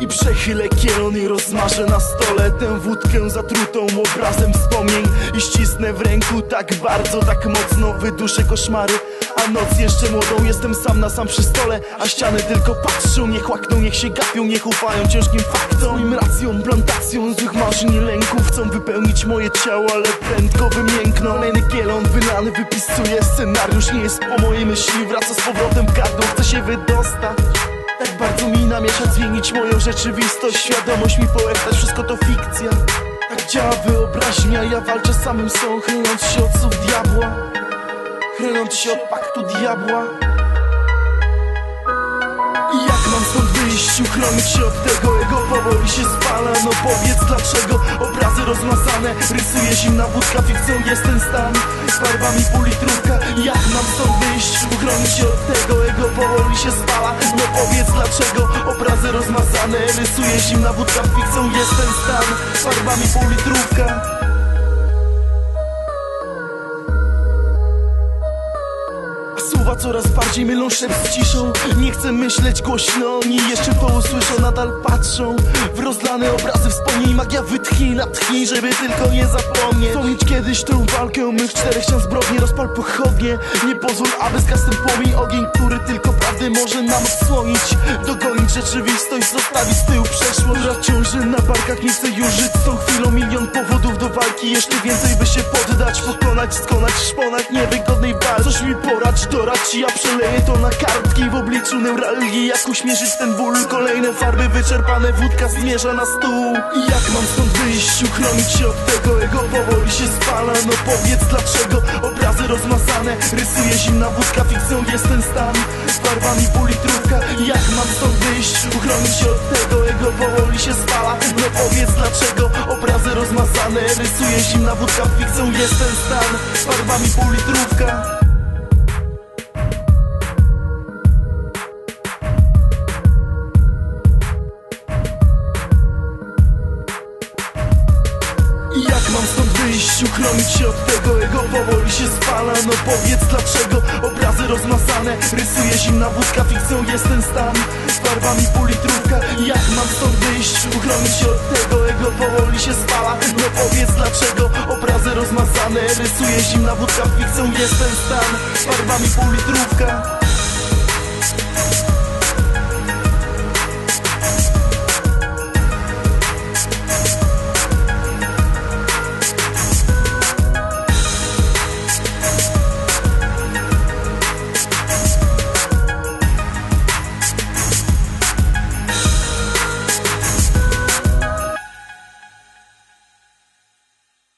I przechylę kielon i rozmarzę na stole Tę wódkę zatrutą obrazem wspomnień. I ścisnę w ręku tak bardzo, tak mocno Wyduszę koszmary, a noc jeszcze młodą Jestem sam na sam przy stole, a ściany tylko patrzą Niech łakną, niech się gapią, niech ufają ciężkim faktom. Moim racją, plantacją złych marzeń i lęków Chcą wypełnić moje ciało, ale prędko wymiękną. Kolejny kielon wylany wypisuje Scenariusz nie jest po mojej myśli. Wraca z powrotem w gardło, chce się wydostać tak bardzo mi namieszać, zmienić moją rzeczywistość. Świadomość mi połechtać, wszystko to fikcja. Tak działa wyobraźnia, ja walczę samym sobą Chroniąc się od słów diabła. Chroniąc się od paktu diabła wyjść, uchronić się od tego Ego powoli się spala, no powiedz dlaczego Obrazy rozmazane, rysuje zimna wódka Fikcją jest ten stan, z farbami półlitrówka jak mam stąd wyjść, uchronić się od tego Ego powoli się spala, no powiedz dlaczego Obrazy rozmazane, rysuje zimna wódka Fikcją jest ten stan, z farbami półlitrówka Słowa coraz bardziej mylą szept z ciszą. Nie chcę myśleć głośno, oni jeszcze to usłyszą Nadal patrzą w rozlane obrazy. Wspomnień Magia wytchnij, natchnij, żeby tylko nie zapomnieć. Wspomnieć kiedyś tę walkę o mych czterech ścian zbrodni Rozpal pochodnie, nie pozwól, aby zgasł ten płomień Ogień, który tylko prawdy może nam odsłonić. Dogonić rzeczywistość, zostawić z tyłu przeszłość. Która ciąży na barkach, nie chcę już żyć z tą chwilą. Milion powodów do walki, jeszcze więcej by się poddać Pokonać, skonać w szponach niewygodnej walki. Coś mi porać, dorać, ja przeleję to na kartki W obliczu neuralgii, jak uśmierzyć ten ból? Kolejne farby wyczerpane, wódka zmierza na stół. I jak mam stąd wyjść, uchronić się od tego? Ego powoli się spala, no powiedz dlaczego Obrazy rozmazane, rysuje zimna wódka Fikcją jest ten stan, z barwami półlitrówka I jak mam stąd wyjść, uchronić się od tego? Ego powoli się spala, no powiedz dlaczego Obrazy rozmazane, rysuje zimna wódka Fikcją jest ten stan, z barwami półlitrówka I wyjść, uchronić się od tego Ego powoli się spala, no powiedz dlaczego Obrazy rozmazane, rysuje zimna wódka Fikcją jest ten stan, z barwami półlitrówka jak mam stąd wyjść, uchronić się od tego Ego powoli się spala, no powiedz dlaczego Obrazy rozmazane, rysuje zimna wódka Fikcją jest ten stan, z barwami półlitrówka